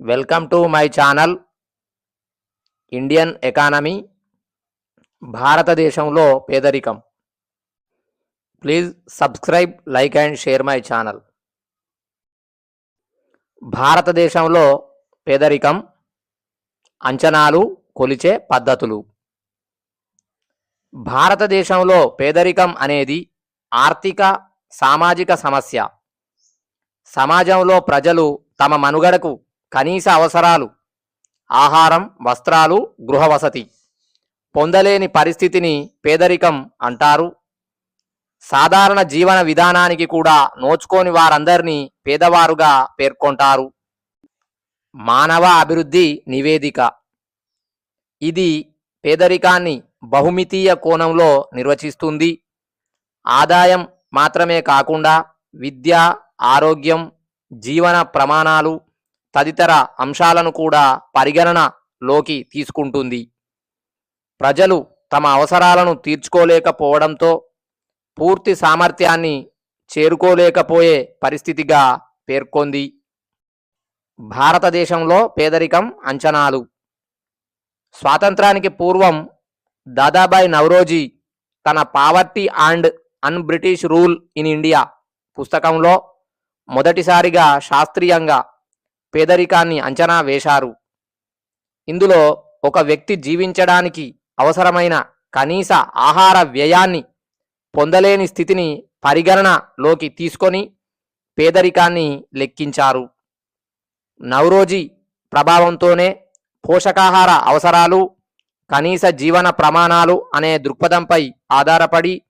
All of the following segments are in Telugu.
Welcome to my channel Indian economy భారతదేశంలో పేదరికం please subscribe like and share my channel భారతదేశంలో పేదరికం అంచనాలు కొలిచే పద్ధతులు భారతదేశంలో పేదరికం అనేది ఆర్థిక సామాజిక సమస్య సమాజంలో ప్రజలు తమ మనుగడకు కనీస అవసరాలు ఆహారం వస్త్రాలు గృహవసతి పొందలేని పరిస్థితిని పేదరికం అంటారు. సాధారణ జీవన విధానానికి కూడా నోచుకోని వారందరినీ పేదవారుగా పేర్కొంటారు. మానవ అభివృద్ధి నివేదిక. ఇది పేదరికాన్ని బహుమితీయ కోణంలో నిర్వచిస్తుంది. ఆదాయం మాత్రమే కాకుండా విద్య ఆరోగ్యం జీవన ప్రమాణాలు తదితర అంశాలను కూడా పరిగణనలోకి తీసుకుంటుంది. ప్రజలు తమ అవసరాలను తీర్చుకోలేకపోవడంతో పూర్తి సామర్థ్యాన్ని చేరుకోలేకపోయే పరిస్థితిగా పేర్కొంది. భారతదేశంలో పేదరికం అంచనాలు. స్వాతంత్రానికి పూర్వం దాదాబాయ్ నవరోజీ తన poverty and un British rule in India పుస్తకంలో మొదటిసారిగా శాస్త్రీయంగా పేదరికాన్ని అంచనా వేశారు. ఇందులో ఒక వ్యక్తి జీవించడానికి అవసరమైన కనీస ఆహార వ్యయాన్ని పొందలేని స్థితిని పరిగణనలోకి తీసుకొని పేదరికాన్ని లెక్కించారు. నవరోజీ ప్రభావంతోనే పోషకాహార అవసరాలు కనీస జీవన ప్రమాణాలు అనే దృక్పథంపై ఆధారపడి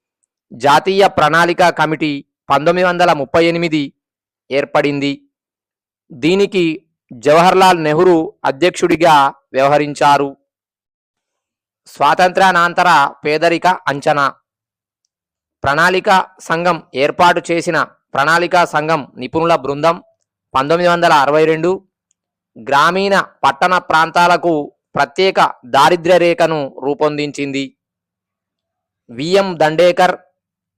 జాతీయ ప్రణాళిక కమిటీ పంతొమ్మిది వందల ముప్పై ఎనిమిది ఏర్పడింది. దీనికి జవహర్లాల్ నెహ్రూ అధ్యక్షుడిగా వ్యవహరించారు. స్వాతంత్ర్యానంతర పేదరిక అంచనా. ప్రణాళిక సంఘం ఏర్పాటు చేసిన ప్రణాళికా సంఘం నిపుణుల బృందం పంతొమ్మిది వందల అరవై రెండు. గ్రామీణ పట్టణ ప్రాంతాలకు ప్రత్యేక దారిద్ర్య రేఖను రూపొందించింది. విఎం దండేకర్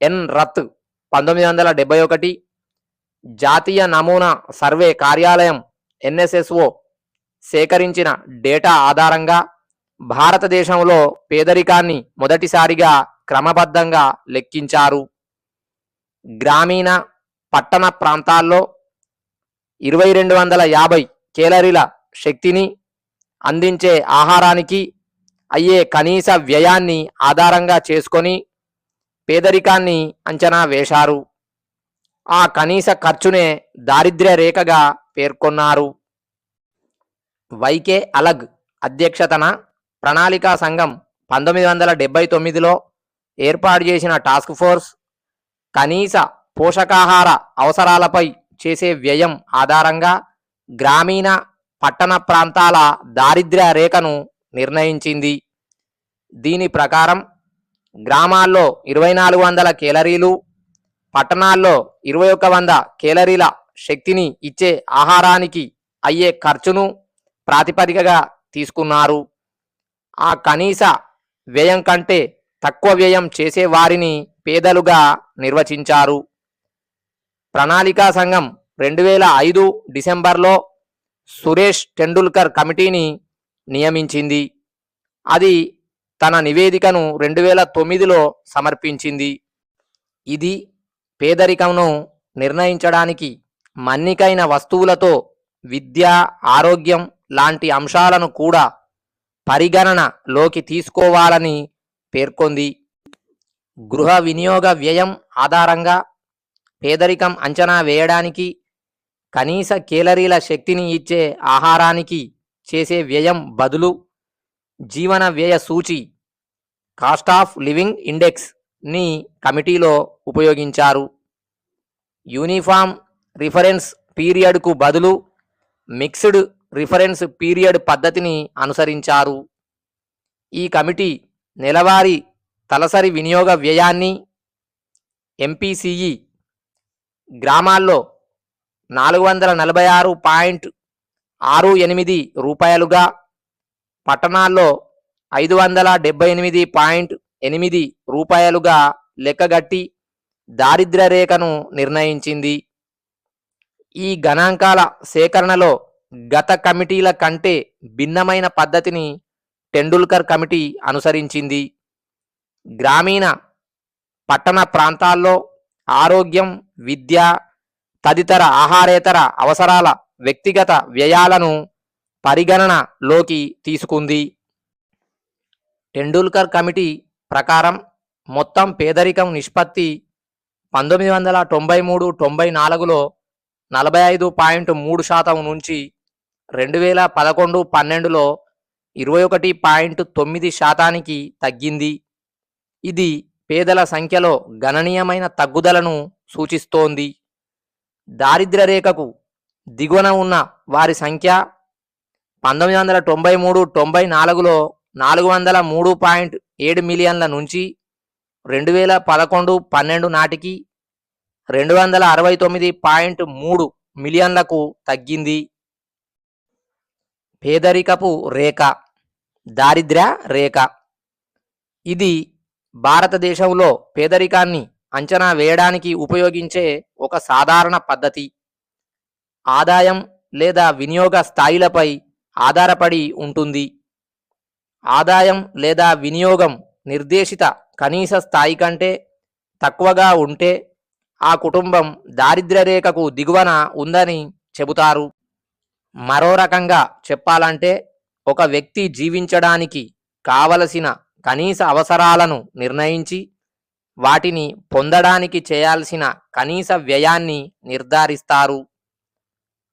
ఎన్ రత్ పంతొమ్మిది వందల డెబ్బై ఒకటి. జాతీయ నమూనా సర్వే కార్యాలయం ఎన్ఎస్ఎస్ఓ సేకరించిన డేటా ఆధారంగా భారతదేశంలో పేదరికాన్ని మొదటిసారిగా క్రమబద్ధంగా లెక్కించారు. గ్రామీణ పట్టణ ప్రాంతాల్లో ఇరవై రెండు వందల యాభై కేలరీల శక్తిని అందించే ఆహారానికి అయ్యే కనీస వ్యయాన్ని ఆధారంగా చేసుకొని పేదరికాన్ని అంచనా వేశారు. ఆ కనీస ఖర్చునే దారిద్ర్య రేఖగా పేర్కొన్నారు. వైకే అలగ్ అధ్యక్షతన ప్రణాళికా సంఘం పంతొమ్మిది వందల డెబ్బై తొమ్మిదిలో ఏర్పాటు చేసిన టాస్క్ ఫోర్స్ కనీస పోషకాహార అవసరాలపై చేసే వ్యయం ఆధారంగా గ్రామీణ పట్టణ ప్రాంతాల దారిద్ర్య రేఖను నిర్ణయించింది. దీని ప్రకారం గ్రామాల్లో ఇరవై నాలుగు వందల కేలరీలు పట్టణాల్లో ఇరవై ఒక్క వంద కేలరీల శక్తిని ఇచ్చే ఆహారానికి అయ్యే ఖర్చును ప్రాతిపదికగా తీసుకున్నారు. ఆ కనీస వ్యయం కంటే తక్కువ వ్యయం చేసే వారిని పేదలుగా నిర్వచించారు. ప్రణాళికా సంఘం రెండు వేల ఐదు డిసెంబర్లో సురేష్ టెండూల్కర్ కమిటీని నియమించింది. అది తన నివేదికను రెండు వేల తొమ్మిదిలో సమర్పించింది. ఇది పేదరికంను నిర్ణయించడానికి మన్నికైన వస్తువులతో విద్య ఆరోగ్యం లాంటి అంశాలను కూడా పరిగణనలోకి తీసుకోవాలని పేర్కొంది. గృహ వినియోగ వ్యయం ఆధారంగా పేదరికం అంచనా వేయడానికి కనీస కేలరీల శక్తిని ఇచ్చే ఆహారానికి చేసే వ్యయం బదులు జీవన వ్యయ సూచి కాస్ట్ ఆఫ్ లివింగ్ ఇండెక్స్ ని కమిటీలో ఉపయోగించారు. యూనిఫామ్ రిఫరెన్స్ పీరియడ్కు బదులు మిక్స్డ్ రిఫరెన్స్ పీరియడ్ పద్ధతిని అనుసరించారు. ఈ కమిటీ నెలవారీ తలసరి వినియోగ వ్యయాన్ని ఎంపీసీఈ గ్రామాల్లో నాలుగు వందల నలభై ఆరు పాయింట్ ఆరు ఎనిమిది రూపాయలుగా పట్టణాల్లో ఐదు వందల డెబ్బై ఎనిమిది పాయింట్ ఎనిమిది రూపాయలుగా లెక్కగట్టి దారిద్ర్య రేఖను నిర్ణయించింది. ఈ గణాంకాల సేకరణలో గత కమిటీల కంటే భిన్నమైన పద్ధతిని టెండూల్కర్ కమిటీ అనుసరించింది. గ్రామీణ పట్టణ ప్రాంతాల్లో ఆరోగ్యం విద్య తదితర ఆహారేతర అవసరాల వ్యక్తిగత వ్యయాలను పరిగణనలోకి తీసుకుంది. టెండూల్కర్ కమిటీ ప్రకారం మొత్తం పేదరికం నిష్పత్తి పంతొమ్మిది వందల తొంభై మూడు తొంభై నాలుగులో నలభై ఐదు పాయింట్ మూడు శాతం నుంచి రెండు వేల పదకొండు పన్నెండులో ఇరవై ఒకటి పాయింట్ తొమ్మిది శాతానికి తగ్గింది. ఇది పేదల సంఖ్యలో గణనీయమైన తగ్గుదలను సూచిస్తోంది. దారిద్ర్య రేఖకు దిగువన ఉన్న వారి సంఖ్య పంతొమ్మిది వందల తొంభై మూడు తొంభై నాలుగులో నాలుగు వందల మూడు పాయింట్ ఏడు మిలియన్ల నుంచి రెండు వేల పదకొండు పన్నెండు నాటికి రెండు వందల అరవై తొమ్మిది పాయింట్ మూడు మిలియన్లకు తగ్గింది. పేదరికపు రేఖ దారిద్ర్య రేఖ. ఇది భారతదేశంలో పేదరికాన్ని అంచనా వేయడానికి ఉపయోగించే ఒక సాధారణ పద్ధతి. ఆదాయం లేదా వినియోగ స్థాయిలపై ఆధారపడి ఉంటుంది. ఆదాయం లేదా వినియోగం నిర్దేశిత కనీస స్థాయి కంటే తక్కువగా ఉంటే ఆ కుటుంబం దారిద్ర్య రేఖకు దిగువన ఉందని చెబుతారు. మరో రకంగా చెప్పాలంటే ఒక వ్యక్తి జీవించడానికి కావలసిన కనీస అవసరాలను నిర్ణయించి వాటిని పొందడానికి చేయాల్సిన కనీస వ్యయాన్ని నిర్ధారిస్తారు.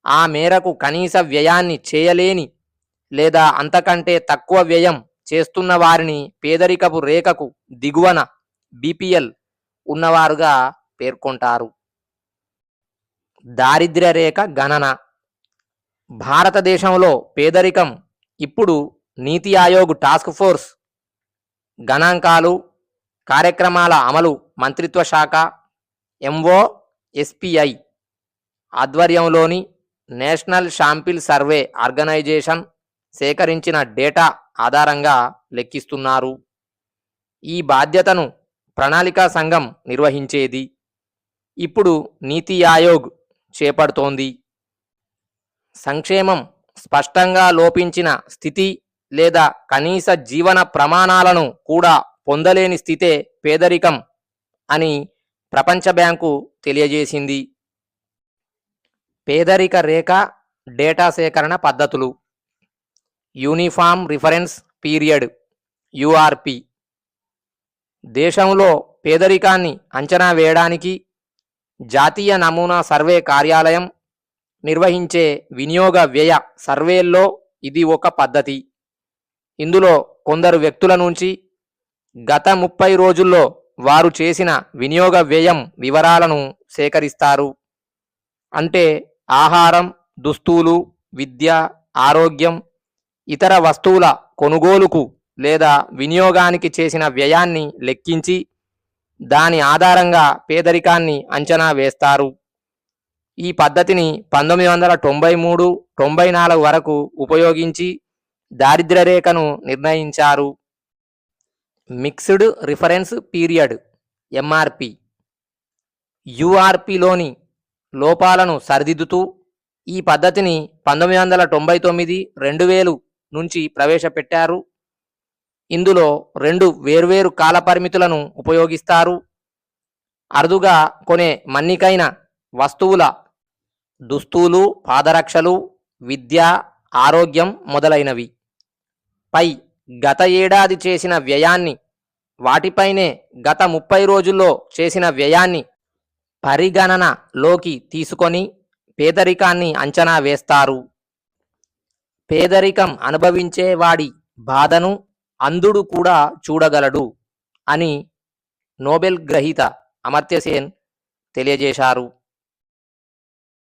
ఆ మేరకు కనీస వ్యయాన్ని చేయలేని లేదా అంతకంటే తక్కువ వ్యయం చేస్తున్న వారిని పేదరికపు రేఖకు దిగువన బీపీఎల్ ఉన్నవారుగా పేర్కొంటారు. దారిద్ర్య రేఖ గణన. భారతదేశంలో పేదరికం ఇప్పుడు నీతి ఆయోగ్ టాస్క్ ఫోర్స్ గణాంకాలు కార్యక్రమాల అమలు మంత్రిత్వ శాఖ ఎంఓ ఎస్పిఐ ఆధ్వర్యంలోని నేషనల్ షాంపిల్ సర్వే ఆర్గనైజేషన్ సేకరించిన డేటా ఆధారంగా లెక్కిస్తున్నారు. ఈ బాధ్యతను ప్రణాళికా సంఘం నిర్వహించేది. ఇప్పుడు నీతి ఆయోగ్ చేపడుతోంది. సంక్షేమం స్పష్టంగా లోపించిన స్థితి లేదా కనీస జీవన ప్రమాణాలను కూడా పొందలేని స్థితే పేదరికం అని ప్రపంచ బ్యాంకు తెలియజేసింది. పేదరిక రేఖ డేటా సేకరణ పద్ధతులు. Uniform reference period URP. దేశంలో పేదరికాన్ని అంచనా వేయడానికి జాతీయ నమూనా సర్వే కార్యాలయం నిర్వహించే వినియోగ వ్యయ సర్వేల్లో ఇది ఒక పద్ధతి. ఇందులో కొందరు వ్యక్తుల నుంచి గత ముప్పై రోజుల్లో వారు చేసిన వినియోగ వ్యయం వివరాలను సేకరిస్తారు. అంటే ఆహారం దుస్తులు విద్య ఆరోగ్యం ఇతర వస్తువుల కొనుగోలుకు లేదా వినియోగానికి చేసిన వ్యయాన్ని లెక్కించి దాని ఆధారంగా పేదరికాన్ని అంచనా వేస్తారు. ఈ పద్ధతిని పంతొమ్మిది వందల తొంభై మూడు తొంభై నాలుగు వరకు ఉపయోగించి దారిద్ర్య రేఖను నిర్ణయించారు. మిక్స్డ్ రిఫరెన్స్ పీరియడ్ ఎంఆర్పి యుఆర్పిలోని లోపాలను సరిదిద్దుతూ ఈ పద్ధతిని పంతొమ్మిది వందల తొంభై తొమ్మిది రెండు వేలు నుంచి ప్రవేశపెట్టారు. ఇందులో రెండు వేర్వేరు కాల పరిమితులను ఉపయోగిస్తారు. అరుదుగా కొనే మన్నికైన వస్తువుల దుస్తులు పాదరక్షలు విద్య ఆరోగ్యం మొదలైనవి. పై గత ఏడాది చేసిన వ్యయాన్ని వాటిపైనే గత ముప్పై రోజుల్లో చేసిన వ్యయాన్ని పరిగణనలోకి తీసుకొని పేదరికాన్ని అంచనా వేస్తారు. పేదరికం అనుభవించే వాడి బాధను అంధుడు కూడా చూడగలడు అని నోబెల్ గ్రహీత అమర్త్యసేన్ తెలియజేశారు.